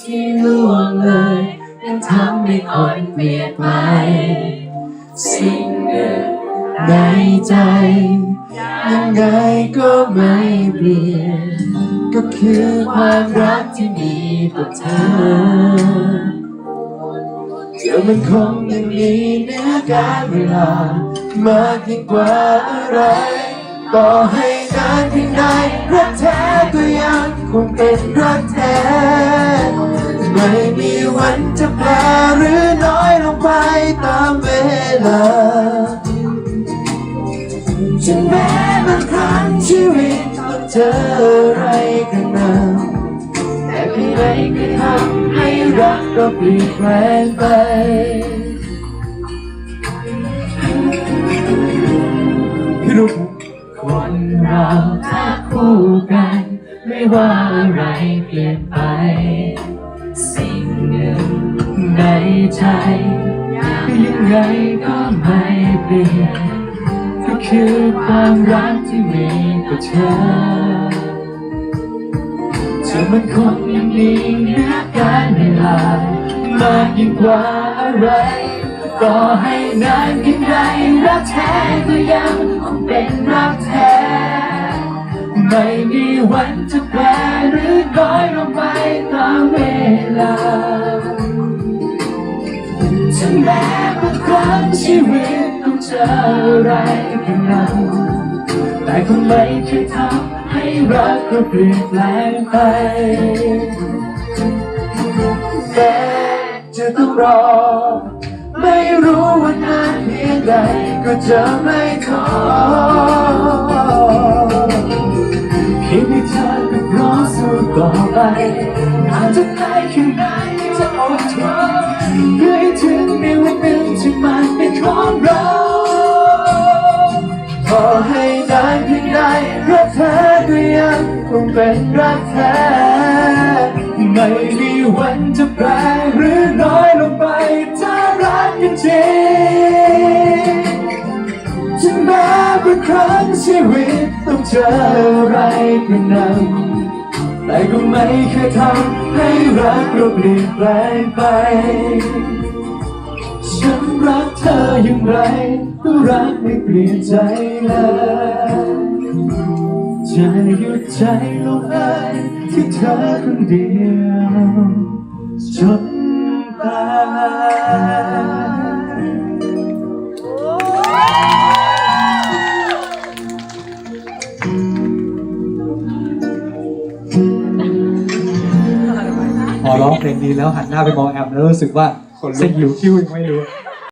ที่ล่วงเลยยังทำให้คนเปลี่ยนไป สิ่งหนึ่งในใจ ยังไงก็ไม่เปลี่ยน ก็คือความรักที่มีต่อเธอเดี๋ยวมันคงยังมีเนื้อการเวลามากยิ่งกว่าอะไร ต่อให้นานเพียงใดรักแท้ก็ยังคงเป็นรักแท้ ไม่มีวันจะแปรหรือน้อยลงไปตามเวลาถึงแม้บางครั้งชีวิตต้องเจออะไรกันมาแต่เพียงใดก็ทำให้รักเราเปลี่ยนแปลงไปพี่ลูกคนเราถ้าคู่กัน ไม่ว่าอะไรเปลี่ยนไป สิ่งหนึ่งในใจยังไงก็ไม่เปลี่ยนก็คือความรักที่มีกับเธอเธอมันคงยังมีเนื้อการเวลามากยิ่งกว่าอะไรต่อให้นานเพียงใดรักแท้ก็ยังคงเป็นรักแท้ ไม่มีวันจะแปรหรือน้อยลงไปตามเวลาถึงแม้บางครั้งชีวิตต้องเจออะไรกันนั้นแต่คงไม่เคยทำให้รักเราเปลี่ยนแปลงไปแม้จะต้องรอ ไม่รู้ว่านานเพียงใดก็จะไม่ท้อ ยงให้เธอก็พร้อมสู้ต่อไปอาจจะได้แค่ไหนจะอดทนเพื่อให้ถึงในวันหนึ่งที่มันเป็นของเราขอให้ได้เพียงใดรักแท้ก็ยังคงเป็นรักแท้ไม่มีวันจะแปรหรือน้อยลงไปถ้ารักกันจริงถึงแม้บางครั้งชีวิต เจออะไรก็นั้นแต่ก็ไม่เคยทำให้รักเราเปลี่ยนแปลงไป ฉันรักเธออย่างไรก็รักไม่เปลี่ยนใจเลยจะหยุดใจลงเลยที่เธอคนเดียวจนตาย พอร้องเพลงนี้แล้วหันหน้าไปมองแอมแล้วรู้สึกว่าเส้นหิวคิ้วยังไม่รู้